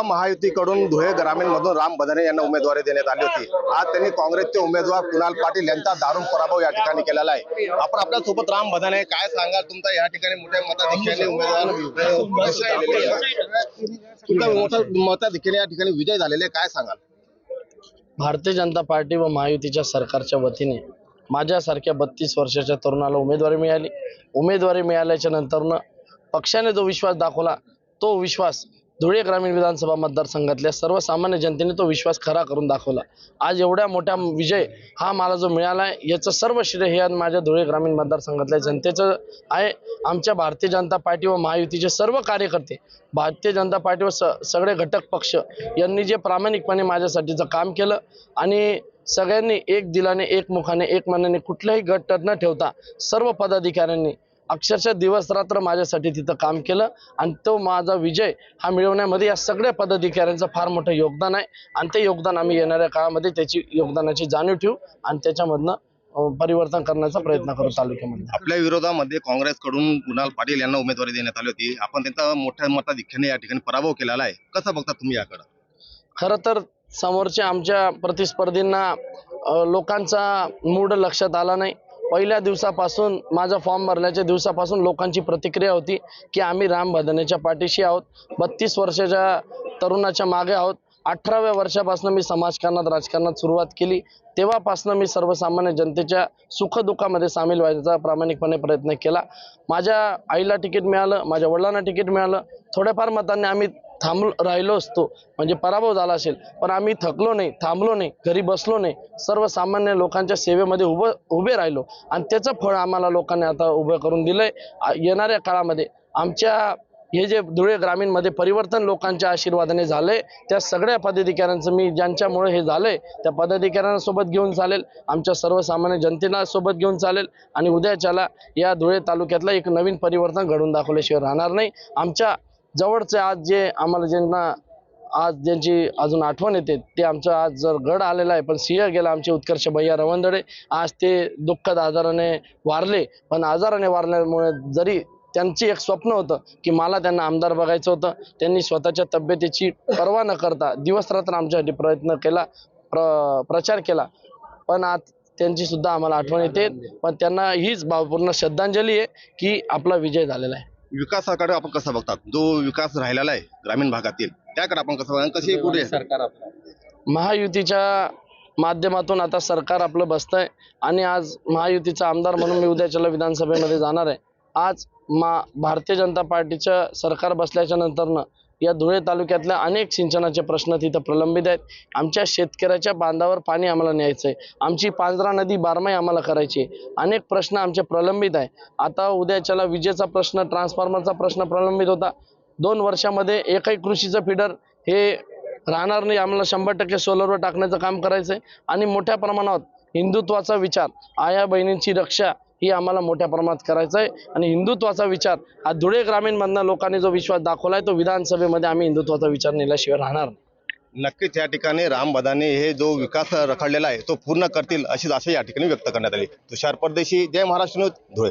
भाजपा महायुतीकडून धुळे ग्रामीणमधून राम बदाने यांना उमेदवारी देण्यात आली होती. आज त्यांनी काँग्रेसचे उमेदवार कुणाल पाटील यांचा दारुण पराभव या ठिकाणी केलेला आहे. आपण आपल्यासोबत राम बदाने काय सांगाल? तुमचा या ठिकाणी मोठ्या मताधिक्याने उमेदवार घोषित झालेले मोठा मताधिक्याने या ठिकाणी विजय झालेले काय सांगाल? भारतीय जनता पार्टी व महायुतीच्या सरकारच्या वतीने माझ्यासारख्या बत्तीस वर्षाच्या तरुणाला उमेदवारी मिळाली. उमेदवारी मिळाल्याच्या नंतरनं पक्षाने जो विश्वास दाखवला तो विश्वास धुळे ग्रामीण विधानसभा मतदारसंघातल्या सर्वसामान्य जनतेने तो विश्वास खरा करून दाखवला. आज एवढ्या मोठा विजय हा मला जो मिळाला आहे याचं सर्व श्रेय हे आज माझ्या धुळे ग्रामीण मतदारसंघातल्या जनतेचं आहे. आमच्या भारतीय जनता पार्टी व महायुतीचे सर्व कार्यकर्ते भारतीय जनता पार्टी व स सगळे घटक पक्ष यांनी जे प्रामाणिकपणे माझ्यासाठीचं काम केलं आणि सगळ्यांनी एक दिलाने एक मुखाने एक मनाने कुठलाही गट न ठेवता सर्व पदाधिकाऱ्यांनी अक्षरशः दिवस रात्र माझ्यासाठी तिथं काम केलं आणि तो माझा विजय हा मिळवण्यामध्ये या सगळ्या पदाधिकाऱ्यांचं फार मोठं योगदान आहे. आणि ते योगदान आम्ही येणाऱ्या काळामध्ये त्याची योगदानाची जाणीव ठेवू आणि त्याच्यामधनं परिवर्तन करण्याचा प्रयत्न करू तालुक्यामध्ये. आपल्या विरोधामध्ये काँग्रेसकडून कुणाल पाटील यांना उमेदवारी देण्यात आली होती. आपण त्यांचा मोठ्या मताधिक्याने या ठिकाणी पराभव केलेला आहे. कसं बघता तुम्ही याकडे? खरं तर समोरच्या आमच्या प्रतिस्पर्धींना लोकांचा मूड लक्षात आला नाही. पहिल्या दिवसापासून माझा फॉर्म भरल्याच्या दिवसापासून लोकांची प्रतिक्रिया होती की आम्ही राम भदनेच्या पाठीशी आहोत. बत्तीस वर्षाच्या तरुणाच्या मागे आहोत. अठराव्या वर्षापासून मी समाजकारणात राजकारणात सुरुवात केली. तेव्हापासून मी सर्वसामान्य जनतेच्या सुखदुःखामध्ये सामील व्हायचा प्रामाणिकपणे प्रयत्न केला. माझ्या आईला तिकीट मिळालं माझ्या वडिलांना तिकीट मिळालं. थोड्याफार मतांनी आम्ही थांब राहिलो असतो. म्हणजे पराभव झाला असेल. पण आम्ही थकलो नाही थांबलो नाही घरी बसलो नाही. सर्वसामान्य लोकांच्या सेवेमध्ये उभं उभे राहिलो. आणि त्याचं फळ आम्हाला लोकांनी आता उभं करून दिलंय. येणाऱ्या काळामध्ये आमच्या हे जे धुळे ग्रामीणमध्ये परिवर्तन लोकांच्या आशीर्वादाने झालंय त्या सगळ्या पदाधिकाऱ्यांचं मी ज्यांच्यामुळे हे झालंय त्या पदाधिकाऱ्यांसोबत घेऊन चालेल. आमच्या सर्वसामान्य जनतेला सोबत घेऊन चालेल. आणि उद्याच्याला या धुळे तालुक्यातला एक नवीन परिवर्तन घडून दाखवल्याशिवाय राहणार नाही. आमच्या जवळचे आज जे आम्हाला ज्यांना आज ज्यांची अजून आठवण येते ते आमचं आज जर गड आलेला आहे पण सिंह गेला आमचे उत्कर्ष भैया रवंदडे आज ते दुःखद आजाराने वारले. पण आजाराने वारल्यामुळे जरी त्यांची एक स्वप्न होतं की मला त्यांना आमदार बघायचं होतं त्यांनी स्वतःच्या तब्येतीची पर्वा न करता दिवस रात्र आमच्यासाठी प्रयत्न केला प्र प्रचार केला. पण आज त्यांची सुद्धा आम्हाला आठवण येते पण त्यांना हीच भावपूर्ण श्रद्धांजली आहे की आपला विजय झालेला आहे. विकासाकडे आपण कसं बघतात? जो विकास राहिलेला आहे ग्रामीण भागातील त्याकडे आपण कसं बघता कशी कुठे सरकार महायुतीच्या माध्यमातून आता सरकार आपलं बसतंय आणि आज महायुतीचा आमदार म्हणून मी उद्याच्याला विधानसभेमध्ये जाणार आहे. आज मा भारतीय जनता पार्टीचं सरकार बसल्याच्या नंतरनं या धुळे तालुक्यातल्या अनेक सिंचनाचे प्रश्न तिथं प्रलंबित आहेत. आमच्या शेतकऱ्याच्या बांधावर पाणी आम्हाला न्यायचं आहे आमची पांजरा नदी बारमाही आम्हाला करायची आहे. अनेक प्रश्न आमचे प्रलंबित आहे आता उद्याच्याला विजेचा प्रश्न ट्रान्सफॉर्मरचा प्रश्न प्रलंबित होता. दोन वर्षामध्ये एकही कृषीचं फिडर हे राहणार नाही. आम्हाला शंभर टक्के सोलरवर टाकण्याचं काम करायचं आहे आणि मोठ्या प्रमाणात हिंदुत्वाचा विचार आया बहिणींची रक्षा ही आम्हाला मोठ्या प्रमाणात करायचं आहे. आणि हिंदुत्वाचा विचार हा धुळे ग्रामीणमधनं लोकांनी जो विश्वास दाखवला आहे तो विधानसभेमध्ये आम्ही हिंदुत्वाचा विचार नेल्याशिवाय राहणार नाही. नक्कीच या ठिकाणी राम बदाने हे जो विकास रखडलेला आहे तो पूर्ण करतील अशीच आशा या ठिकाणी व्यक्त करण्यात आली. तुषार परदेशी जय महाराष्ट्र धुळे.